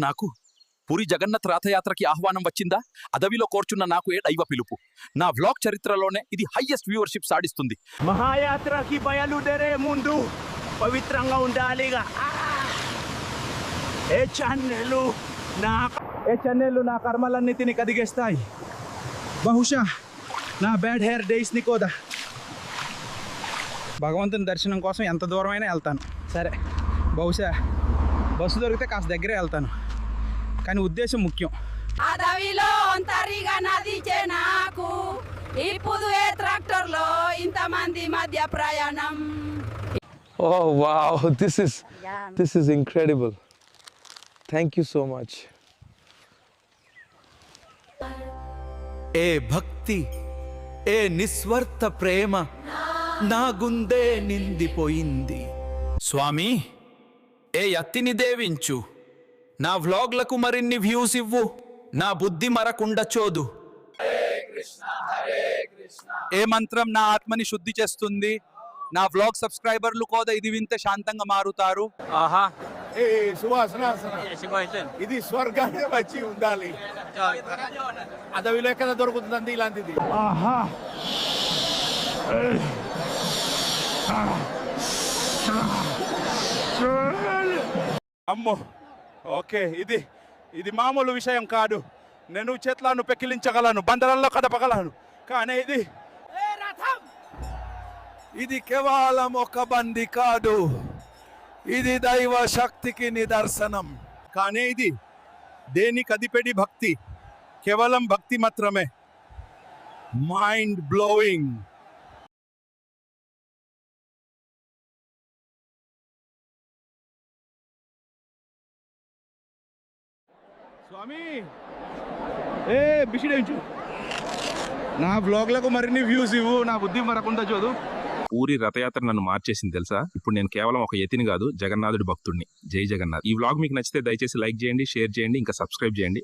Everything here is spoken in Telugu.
నాకు పురి జగన్నాథ్ రథయాత్రకి ఆహ్వానం వచ్చిందా? అదవిలో కోర్చున్న నాకు ఏ దైవ పిలుపు? నా వ్లాగ్ చరిత్రలోనే ఇది హైయెస్ట్ వ్యూవర్షిప్ సాధిస్తుంది. మహాయాత్రకి బయలుదేరే ముందు పవిత్రంగా ఉండాలిగా. ఏ చెన్నెలు నా ఏ చన్నెలు నా కర్మలన్నిటిని కదిగేస్తాయి? బహుశా నా బ్యాడ్ హెయిర్ డేస్ని కోదా? భగవంతుని దర్శనం కోసం ఎంత దూరమైనా వెళ్తాను. సరే బహుశా బస్సు దొరికితే కాస్త దగ్గరే వెళ్తాను. కానీ ఉద్దేశం ముఖ్యం. అడవిలో ఒంటరిగా నదిచే నాకు ఇప్పుడు ఏ ట్రాక్టర్లో ఇంతమంది మధ్య ప్రయాణం? Oh wow, this is this is incredible. Thank you so much. ఏ భక్తి ఏ నిస్వార్థ ప్రేమ నా గుండె నిండిపోయింది. స్వామి ఏ అత్తిని దేవించు. నా వ్లాగ్లకు మరిన్ని వ్యూస్ ఇవ్వు. నా బుద్ధి మరకుండ చోదు. ఏ మంత్రం నా ఆత్మని శుద్ధి చేస్తుంది? నా వ్లాగ్ సబ్స్క్రైబర్లు కోద ఇది వింటే శాంతంగా మారుతారు. ఏ సువాసన ఇది స్వర్గాన్ని వచ్చి ఉండాలి. అడవిలో ఎక్కడ దొరుకుతుందండి ఇలాంటిది. ఆహా. అమ్మో. ఓకే ఇది ఇది మామూలు విషయం కాదు. నేను చెట్లను పెకిలించగలను బందరల్లో కదపగలను. కానీ ఇది ఇది కేవలం ఒక బండి కాదు. ఇది దైవ శక్తికి నిదర్శనం. కానీ ఇది దేని కదిపెడి భక్తి? కేవలం భక్తి మాత్రమే. మైండ్ బ్లోయింగ్ స్వామి. ఏ బిషిడేంచు నా బ్లాగ్లకు మరిన్ని వ్యూస్ ఇవ్వు నా బుద్ధి మరకుండా చూదు పూరి రథయాత్ర నన్ను మార్చేసింది తెలుసా? ఇప్పుడు నేను కేవలం ఒక యతిని కాదు జగన్నాథుడి భక్తుడిని జై జగన్నాథ్. ఈ వ్లాగ్ మీకు నచ్చితే దయచేసి లైక్ చేయండి షేర్ చేయండి ఇంకా సబ్స్క్రైబ్ చేయండి.